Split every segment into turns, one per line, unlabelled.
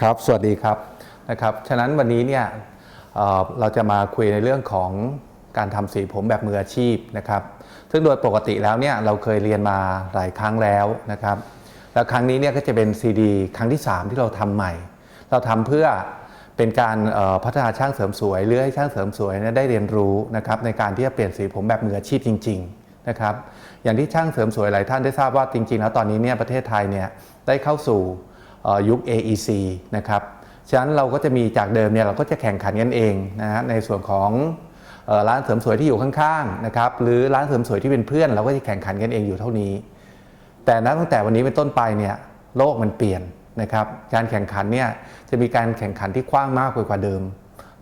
ครับ สวัสดีครับนะครับ ฉะนั้นวันนี้เนี่ยเเราจะมาคุยในเรื่องของการทำสีผมแบบมืออาชีพนะครับ ซึ่งโดยปกติแล้วเนี่ยเราเคยเรียนมาหลายครั้งแล้วนะครับ แล้วครั้งนี้เนี่ยก็จะเป็นซีดีครั้งที่ 3 ที่เราทำใหม่ เราทำเพื่อเป็นการพัฒนาช่างเสริมสวย หรือให้ช่างเสริมสวยนะได้เรียนรู้นะครับในการที่จะเปลี่ยนสีผมแบบมืออาชีพจริง ๆนะครับ อย่างที่ช่างเสริมสวยหลายท่านได้ทราบว่าจริง ๆ แล้วตอนนี้เนี่ยประเทศไทยเนี่ยได้เข้าสู่ ยุค AEC นะครับฉะนั้นเราก็จะมีจากเดิมเนี่ยเราก็จะแข่งขันกันเองนะฮะในส่วนของร้านเสริมสวยที่อยู่ข้างๆนะครับหรือร้านเสริมสวยที่เป็นเพื่อน เราก็จะแข่งขันกันเองอยู่เท่านี้ แต่นับตั้งแต่วันนี้เป็นต้นไปเนี่ยโลกมันเปลี่ยนนะครับการแข่งขันเนี่ยจะมีการแข่งขันที่กว้างมากกว่าเดิม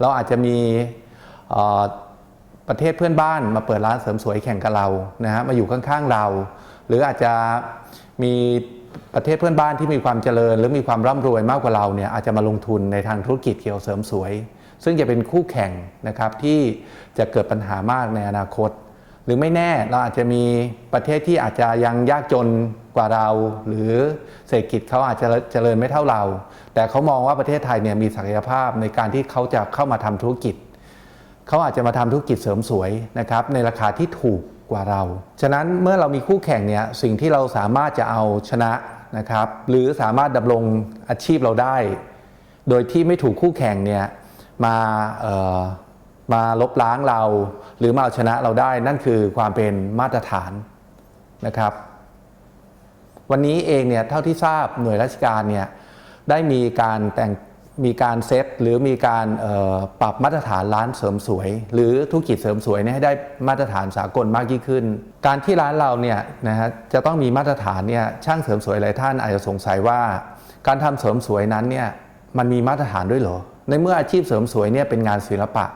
เราอาจจะมีประเทศเพื่อนบ้านมาเปิดร้านเสริมสวยแข่งกับเรานะฮะมาอยู่ข้างๆเรา หรืออาจจะมี ประเทศเพื่อนบ้านที่มีความเจริญ หรือมีความร่ำรวยมากกว่าเราเนี่ยอาจจะมาลงทุนในทางธุรกิจเกี่ยวเสริมสวย ซึ่งจะเป็นคู่แข่งนะครับที่จะเกิดปัญหามากในอนาคต หรือไม่แน่เราอาจจะมีประเทศที่อาจจะยังยากจนกว่าเรา หรือเศรษฐกิจเขาอาจจะเจริญไม่เท่าเรา แต่เขามองว่าประเทศไทยเนี่ยมีศักยภาพในการที่เขาจะเข้ามาทำธุรกิจเขาอาจจะมาทำธุรกิจเสริมสวยนะครับในราคาที่ถูก กว่าเรา ฉะนั้นเมื่อเรามีคู่แข่งเนี่ยสิ่งที่เราสามารถจะเอาชนะนะครับ หรือสามารถดำรงอาชีพเราได้ โดยที่ไม่ถูกคู่แข่งเนี่ยมาเอ่อมาลบล้างเรา หรือมาเอาชนะเราได้นั่นคือความเป็นมาตรฐานนะครับ วันนี้เองเนี่ยเท่าที่ทราบหน่วยราชการเนี่ยได้มีการแต่ง มีการเซตหรือมีการปรับมาตรฐานร้านเสริมสวย หรือธุรกิจเสริมสวยเนี่ยให้ได้มาตรฐานสากลมากยิ่งขึ้น การที่ร้านเราเนี่ยนะฮะจะต้องมีมาตรฐานเนี่ยช่างเสริมสวยหลายท่านอาจจะสงสัยว่า การทำเสริมสวยนั้นเนี่ยมันมีมาตรฐานด้วยเหรอในเมื่ออาชีพเสริมสวยเนี่ยเป็นงานศิลปะ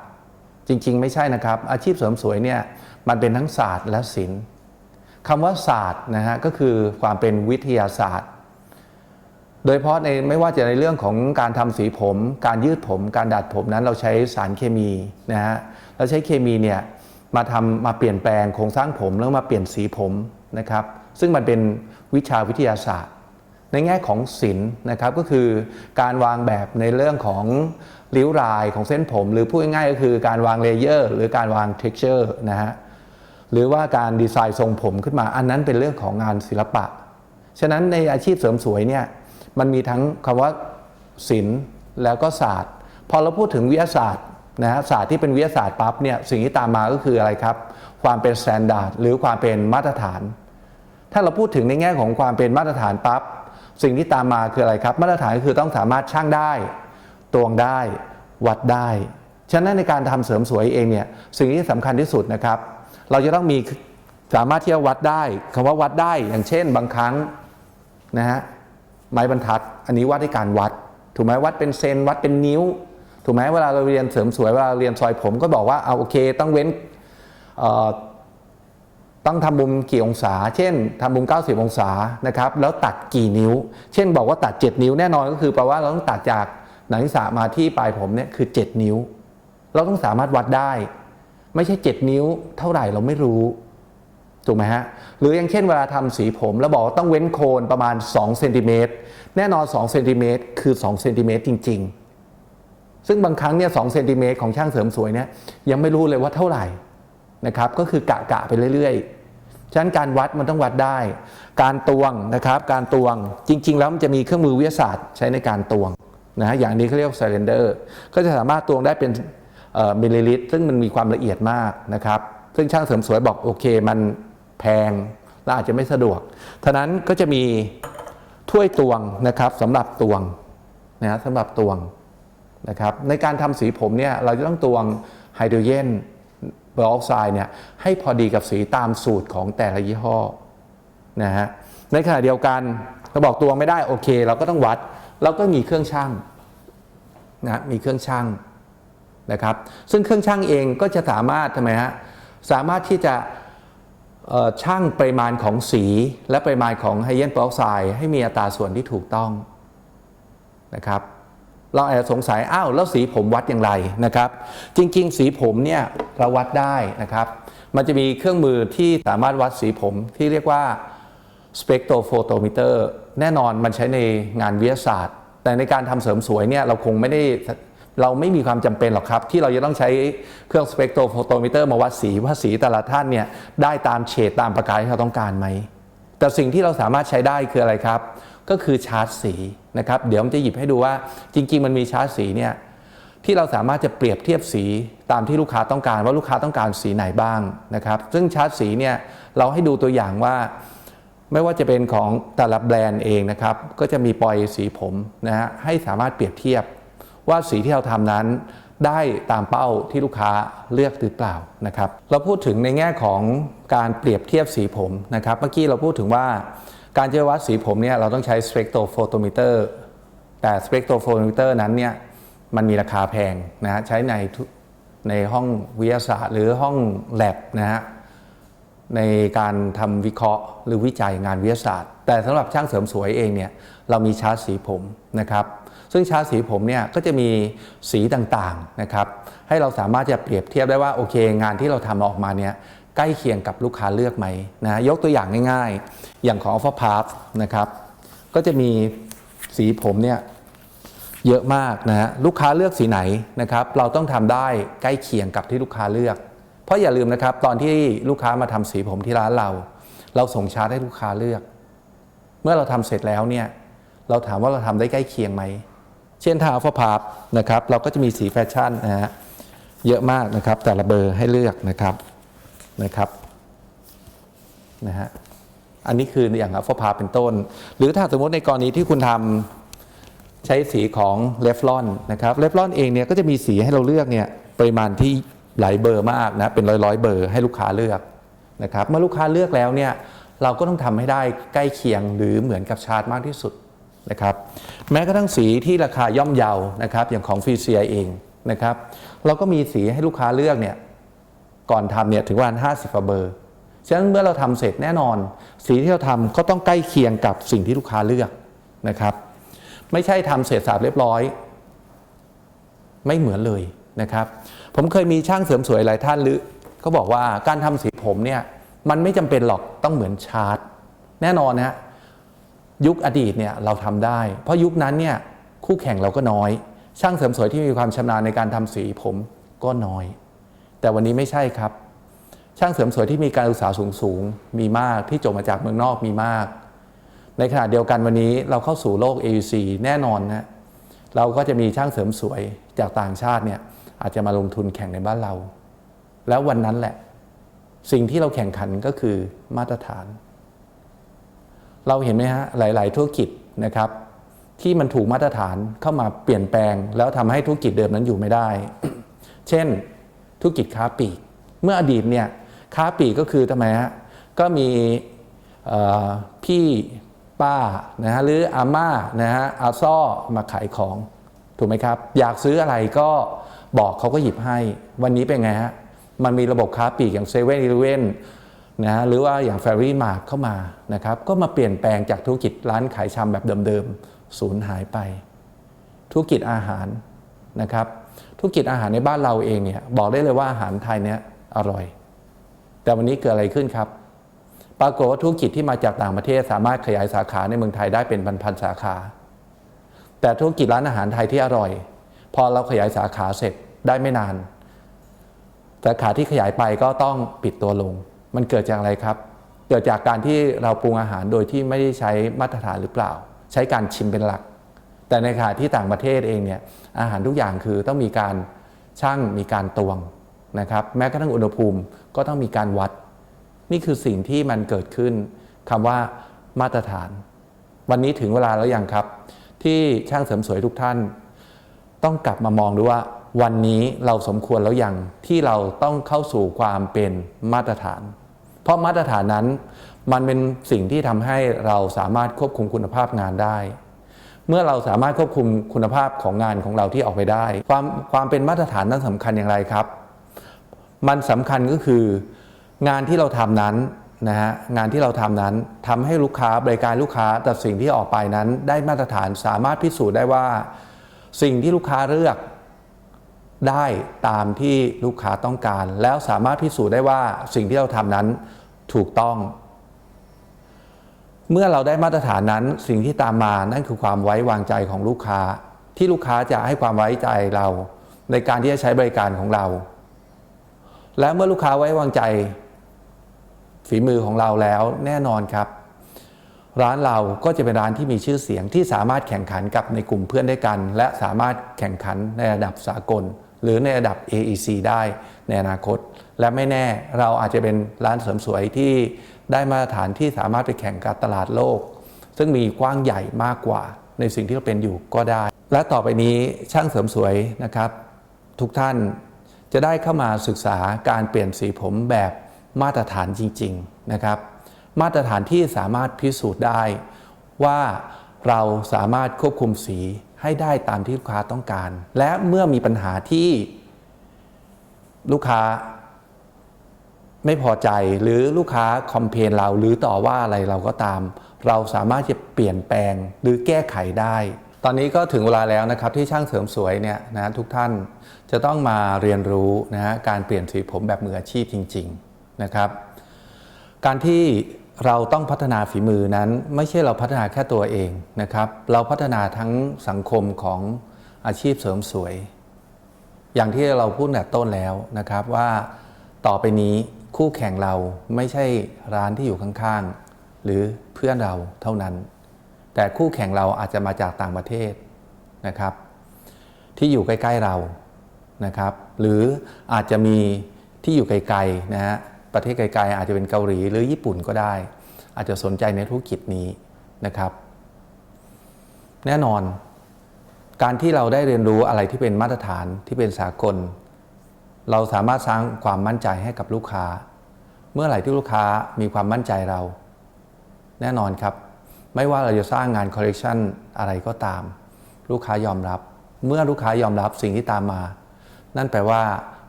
จริง ๆ ไม่ใช่นะครับ อาชีพเสริมสวยเนี่ยมันเป็นทั้งศาสตร์และศิลป์คำว่าศาสตร์นะฮะก็คือความเป็นวิทยาศาสตร์ โดยเฉพาะในไม่ว่าจะในเรื่องของการทำสีผม การยืดผม การดัดผมนั้นเราใช้สารเคมีนะฮะเราใช้เคมีเนี่ยมาทำมาเปลี่ยนแปลงโครงสร้างผมแล้วมาเปลี่ยนสีผมนะครับ ซึ่งมันเป็นวิชาวิทยาศาสตร์ ในแง่ของศิลป์นะครับก็คือการวางแบบในเรื่องของริ้วรายของเส้นผม หรือพูดง่ายๆก็คือการวางเลเยอร์ หรือการวาง texture นะฮะหรือว่าการดีไซน์ทรงผมขึ้นมาอันนั้นเป็นเรื่องของงานศิลปะ ฉะนั้นในอาชีพเสริมสวยเนี่ย มันมีทั้งคำว่าศิลป์แล้วก็ศาสตร์ พอเราพูดถึงวิทยาศาสตร์นะฮะศาสตร์ที่เป็นวิทยาศาสตร์ปั๊บเนี่ยสิ่งที่ตามมาก็คืออะไรครับ ความเป็น standard หรือความเป็นมาตรฐาน ถ้าเราพูดถึงในแง่ของความเป็นมาตรฐานปั๊บสิ่งที่ตามมาคืออะไรครับ มาตรฐานก็คือต้องสามารถช่างได้ตวงได้วัดได้ ฉะนั้นในการทำเสริมสวยเองเนี่ยสิ่งที่สำคัญที่สุดนะครับ เราจะต้องมีสามารถที่จะวัดได้คำว่าวัดได้อย่างเช่นบางครั้งนะฮะ ไม้บรรทัด อันนี้วัดด้วยการวัด ถูกไหมวัดเป็นเซนวัดเป็นนิ้ว ถูกไหมเวลาเราเรียนเสริมสวยเวลาเราเรียนซอยผมก็บอกว่าเอาโอเค ต้องเว้นต้องทำมุมกี่องศา เช่นทำมุม 90 องศานะครับ แล้วตัดกี่นิ้ว เช่นบอกว่าตัด 7 นิ้วแน่นอนก็คือแปลว่าเราต้องตัดจากหนังศีรษะมาที่ปลายผมเนี่ยคือ 7 นิ้ว เราต้องสามารถวัดได้ ไม่ใช่ 7 นิ้วเท่าไหร่เราไม่รู้ ถูกไหมฮะ หรืออย่างเช่นเวลาทำสีผม แล้วบอกต้องเว้นโคนประมาณ2เซนติเมตรแน่นอน2เซนติเมตรคือ2เซนติเมตรจริง ๆ ซึ่งบางครั้งเนี่ย2เซนติเมตรของช่างเสริมสวยเนี่ยยังไม่รู้เลยว่าเท่าไหร่นะครับ ก็คือกะกะไปเรื่อยๆ ฉะนั้นการวัดมันต้องวัดได้ การตวงนะครับ การตวงจริง ๆ แล้วมันจะมีเครื่องมือวิทยาศาสตร์ใช้ในการตวงนะฮะอย่างนี้เขาเรียกว่าไซเลนเดอร์ก็จะสามารถตวงได้เป็นมิลลิลิตรซึ่งมันมีความละเอียดมากนะครับซึ่งช่างเสริมสวยบอกโอเคมัน แพง และอาจจะไม่สะดวกท่านั้นก็จะมีถ้วยตวงนะครับสำหรับตวงนะฮะสำหรับตวงนะครับในการทำสีผมเนี่ยเราจะต้องตวงไฮโดรเจนเปอร์อกไซด์เนี่ยให้พอดีกับสีตามสูตรของแต่ละยี่ห้อนะฮะในขณะเดียวกันเราบอกตัวไม่ได้โอเค เราก็ต้องวัด เราก็มีเครื่องช่างนะมีเครื่องช่างนะครับ ซึ่งเครื่องช่างเองก็จะสามารถทำไมฮะสามารถที่จะ ช่างปริมาณของสีและปริมาณของไฮเดรเจนเปอร์ออกไซด์ให้มีอัตราส่วนที่ถูกต้องนะครับเราอาจจะสงสัยอ้าวแล้วสีผมวัดอย่างไรนะครับ จริง ๆ สีผมเนี่ยเราวัดได้นะครับ มันจะมีเครื่องมือที่สามารถวัดสีผมที่เรียกว่า spectrophotometer แน่นอนมันใช้ในงานวิทยาศาสตร์ แต่ในการทำเสริมสวยเนี่ยเราคงไม่ได้ เราไม่มีความจำเป็นหรอกครับ ที่เราจะต้องใช้เครื่องสเปกโทรโฟโตมิเตอร์มาวัดสีว่าสีแต่ละท่านเนี่ยได้ตามเฉดตามประกายที่เราต้องการไหม แต่สิ่งที่เราสามารถใช้ได้คืออะไรครับ ก็คือชาร์ตสีนะครับ เดี๋ยวผมจะหยิบให้ดูว่าจริง ๆ มันมีชาร์ตสีเนี่ยที่เราสามารถจะเปรียบเทียบสีตามที่ลูกค้าต้องการว่าลูกค้าต้องการสีไหนบ้างนะครับซึ่งชาร์ตสีเนี่ยเราให้ดูตัวอย่างว่าไม่ว่าจะเป็นของแต่ละแบรนด์เองนะครับ ก็จะมีปล่อยสีผมนะฮะให้สามารถเปรียบเทียบ ว่าสีที่เราทำนั้นได้ตามเป้าที่ลูกค้าเลือกหรือเปล่านะครับ เราพูดถึงในแง่ของการเปรียบเทียบสีผมนะครับ เมื่อกี้เราพูดถึงว่าการจะวัดสีผมเนี่ยเราต้องใช้ spectrophotometer แต่ spectrophotometer นั้นเนี่ยมันมีราคาแพงนะฮะใช้ในในห้องวิทยาศาสตร์ หรือห้อง lab นะฮะในการทำวิเคราะห์หรือวิจัยงานวิทยาศาสตร์ แต่สำหรับช่างเสริมสวยเองเนี่ยเรามีชาร์ตสีผมนะครับ ซึ่งชาร์ตสีผมเนี่ยก็จะมีสีต่างๆนะครับให้เราสามารถจะเปรียบเทียบได้ว่าโอเค งานที่เราทำออกมาเนี่ยใกล้เคียงกับลูกค้าเลือกไหมนะยกตัวอย่างง่ายๆ อย่างของ Alpha p a t นะครับก็จะมีสีผมเนี่ยเยอะมากนะฮะลูกค้าเลือกสีไหนนะครับเราต้องทำได้ใกล้เคียงกับที่ลูกค้าเลือก เพราะอย่าลืมนะครับตอนที่ลูกค้ามาทำสีผมที่ร้านเรา เราส่งชาร์ตให้ลูกค้าเลือก เมื่อเราทำเสร็จแล้วเนี่ยเราถามว่าเราทำได้ใกล้เคียงไหม เช่นทาอัลฟาพาร์นะครับเราก็จะมีสีแฟชั่นนะฮะเยอะมากนะครับแต่ละเบอร์ให้เลือกนะครับนะครับนะฮะอันนี้คืออย่างอัลฟาพาเป็นต้น หรือถ้าสมมติในกรณีที่คุณทำใช้สีของเลฟลอนนะครับเลฟลอนเองเนี่ยก็จะมีสีให้เราเลือกเนี่ยปริมาณที่หลายเบอร์มากนะเป็นร้อยร้อยเบอร์ให้ลูกค้าเลือกนะครับเมื่อลูกค้าเลือกแล้วเนี่ยเราก็ต้องทำให้ได้ใกล้เคียงหรือเหมือนกับชาร์ตมากที่สุด นะครับแม้กระทั่งสีที่ราคาย่อมเยานะครับอย่างของฟีเซียเองนะครับเราก็มีสีให้ลูกค้าเลือกเนี่ยก่อนทำเนี่ยถึงวัน50กว่าเบอร์ฉะนั้นเมื่อเราทำเสร็จแน่นอน สีที่เราทำก็ต้องใกล้เคียงกับสิ่งที่ลูกค้าเลือกนะครับ ไม่ใช่ทำเสร็จสาบเรียบร้อย ไม่เหมือนเลยนะครับ ผมเคยมีช่างเสริมสวยหลายท่านหรือเขาบอกว่าการทำสีผมเนี่ยมันไม่จำเป็นหรอกต้องเหมือนชาร์ตแน่นอนนะ ยุคอดีตเนี่ยเราทำได้ เพราะยุคนั้นเนี่ยคู่แข่งเราก็น้อย ช่างเสริมสวยที่มีความชำนาญในการทำสีผมก็น้อย แต่วันนี้ไม่ใช่ครับ ช่างเสริมสวยที่มีการศึกษาสูงสูงมีมากที่จบมาจากเมืองนอกมีมาก ในขณะเดียวกันวันนี้เราเข้าสู่โลก AUC แน่นอนนะเราก็จะมีช่างเสริมสวยจากต่างชาติเนี่ยอาจจะมาลงทุนแข่งในบ้านเรา แล้ววันนั้นแหละ สิ่งที่เราแข่งขันก็คือมาตรฐาน เราเห็นไหมฮะหลาย ๆ ธุรกิจนะครับ ที่มันถูกมาตรฐานเข้ามาเปลี่ยนแปลง แล้วทำให้ธุรกิจเดิมนั้นอยู่ไม่ได้ เช่น ธุรกิจค้าปลีก เมื่ออดีตเนี่ยค้าปลีกก็คือทำไมฮะก็มีพี่ป้านะฮะหรืออาม่านะฮะอาซ่อมาขายของถูกไหมครับ อยากซื้ออะไรก็บอกเขาก็หยิบให้ วันนี้เป็นไงฮะมันมีระบบค้าปลีกอย่างเซเว่นอีเลเว่น นะฮะหรือว่าอย่างแฟรี่มาร์เข้ามานะครับก็มาเปลี่ยนแปลงจากธุรกิจร้านขายชำแบบเดิมๆสูญหายไป ธุรกิจอาหารนะครับธุรกิจอาหารในบ้านเราเองเนี่ยบอกได้เลยว่าอาหารไทยเนี่ยอร่อย แต่วันนี้เกิดอะไรขึ้นครับ ปรากฏว่าธุรกิจที่มาจากต่างประเทศสามารถขยายสาขาในเมืองไทยได้เป็นพันๆสาขา แต่ธุรกิจร้านอาหารไทยที่อร่อย พอเราขยายสาขาเสร็จได้ไม่นานสาขาที่ขยายไปก็ต้องปิดตัวลง มันเกิดจากอะไรครับ เกิดจากการที่เราปรุงอาหารโดยที่ไม่ได้ใช้มาตรฐานหรือเปล่า ใช้การชิมเป็นหลัก แต่ในขณะที่ต่างประเทศเองเนี่ยอาหารทุกอย่างคือต้องมีการชั่งมีการตวงนะครับ แม้กระทั่งอุณหภูมิก็ต้องมีการวัด นี่คือสิ่งที่มันเกิดขึ้นคำว่ามาตรฐาน วันนี้ถึงเวลาแล้วยังครับ ที่ช่างเสริมสวยทุกท่าน ต้องกลับมามองดูว่าวันนี้เราสมควรแล้วยังที่เราต้องเข้าสู่ความเป็นมาตรฐาน เพราะมาตรฐานนั้น มันเป็นสิ่งที่ทำให้เราสามารถควบคุมคุณภาพงานได้ เมื่อเราสามารถควบคุมคุณภาพของงานของเราที่ออกไปได้ ความความเป็นมาตรฐานนั้นสำคัญอย่างไรครับ มันสำคัญก็คืองานที่เราทำนั้นนะฮะงานที่เราทำนั้นทำให้ลูกค้าบริการลูกค้าแต่สิ่งที่ออกไปนั้น ได้มาตรฐานสามารถพิสูจน์ได้ว่า สิ่งที่ลูกค้าเลือก ได้ตามที่ลูกค้าต้องการ แล้วสามารถพิสูจน์ได้ว่าสิ่งที่เราทำนั้นถูกต้อง เมื่อเราได้มาตรฐานนั้นสิ่งที่ตามมานั่นคือความไว้วางใจของลูกค้า ที่ลูกค้าจะให้ความไว้ใจเรา ในการที่จะใช้บริการของเรา และเมื่อลูกค้าไว้วางใจ ฝีมือของเราแล้วแน่นอนครับ ร้านเราก็จะเป็นร้านที่มีชื่อเสียงที่สามารถแข่งขันกับในกลุ่มเพื่อนด้วยกัน และสามารถแข่งขันในระดับสากล หรือในระดับ AEC ได้ในอนาคต และไม่แน่เราอาจจะเป็นร้านเสริมสวยที่ได้มาตรฐานที่สามารถไปแข่งกับตลาดโลก ซึ่งมีกว้างใหญ่มากกว่าในสิ่งที่เราเป็นอยู่ก็ได้ และต่อไปนี้ช่างเสริมสวยนะครับ ทุกท่านจะได้เข้ามาศึกษาการเปลี่ยนสีผมแบบมาตรฐานจริง ๆนะครับ มาตรฐานที่สามารถพิสูจน์ได้ว่าเราสามารถควบคุมสี ให้ได้ตามที่ลูกค้าต้องการ และเมื่อมีปัญหาที่ลูกค้าไม่พอใจหรือลูกค้าคอมเพลนเราหรือต่อว่าอะไรเราก็ตาม เราสามารถจะเปลี่ยนแปลงหรือแก้ไขได้ ตอนนี้ก็ถึงเวลาแล้วนะครับที่ช่างเสริมสวยเนี่ยนะทุกท่านจะต้องมาเรียนรู้นะฮะการเปลี่ยนสีผมแบบมืออาชีพจริง ๆนะครับ การที่ เราต้องพัฒนาฝีมือนั้น ไม่ใช่เราพัฒนาแค่ตัวเองนะครับ เราพัฒนาทั้งสังคมของอาชีพเสริมสวย อย่างที่เราพูดแต่ต้นแล้วนะครับว่าต่อไปนี้คู่แข่งเราไม่ใช่ร้านที่อยู่ข้างๆ หรือเพื่อนเราเท่านั้น แต่คู่แข่งเราอาจจะมาจากต่างประเทศนะครับ ที่อยู่ใกล้ๆเรานะครับ หรืออาจจะมีที่อยู่ไกลๆนะฮะ ประเทศไกลๆอาจจะเป็นเกาหลีหรือญี่ปุ่นก็ได้ อาจจะสนใจในธุรกิจนี้นะครับ แน่นอน การที่เราได้เรียนรู้อะไรที่เป็นมาตรฐานที่เป็นสากล เราสามารถสร้างความมั่นใจให้กับลูกค้า เมื่อไหร่ที่ลูกค้ามีความมั่นใจเรา แน่นอนครับ ไม่ว่าเราจะสร้างงานคอลเลกชันอะไรก็ตาม ลูกค้ายอมรับ เมื่อลูกค้ายอมรับสิ่งที่ตามมา นั่นแปลว่า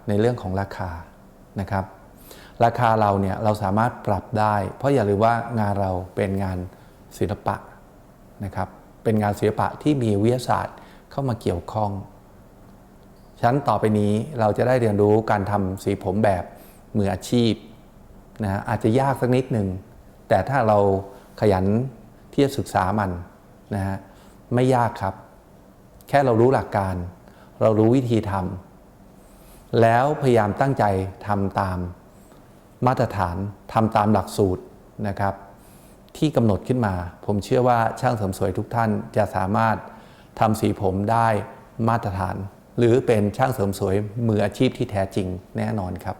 ในเรื่องของราคานะครับ ราคาเราเนี่ยเราสามารถปรับได้ เพราะอย่าลืมว่างานเราเป็นงานศิลปะนะครับเป็นงานศิลปะที่มีวิทยาศาสตร์เข้ามาเกี่ยวข้องฉะนั้นต่อไปนี้เราจะได้เรียนรู้การทำสีผมแบบมืออาชีพนะฮะอาจจะยากสักนิดหนึ่งแต่ถ้าเราขยันที่จะศึกษามันนะฮะไม่ยากครับ แค่เรารู้หลักการ เรารู้วิธีทำแล้วพยายามตั้งใจทำตาม มาตรฐานทำตามหลักสูตรนะครับ ที่กำหนดขึ้นมา ผมเชื่อว่าช่างเสริมสวยทุกท่านจะสามารถทำสีผมได้มาตรฐาน หรือเป็นช่างเสริมสวยมืออาชีพที่แท้จริงแน่นอนครับ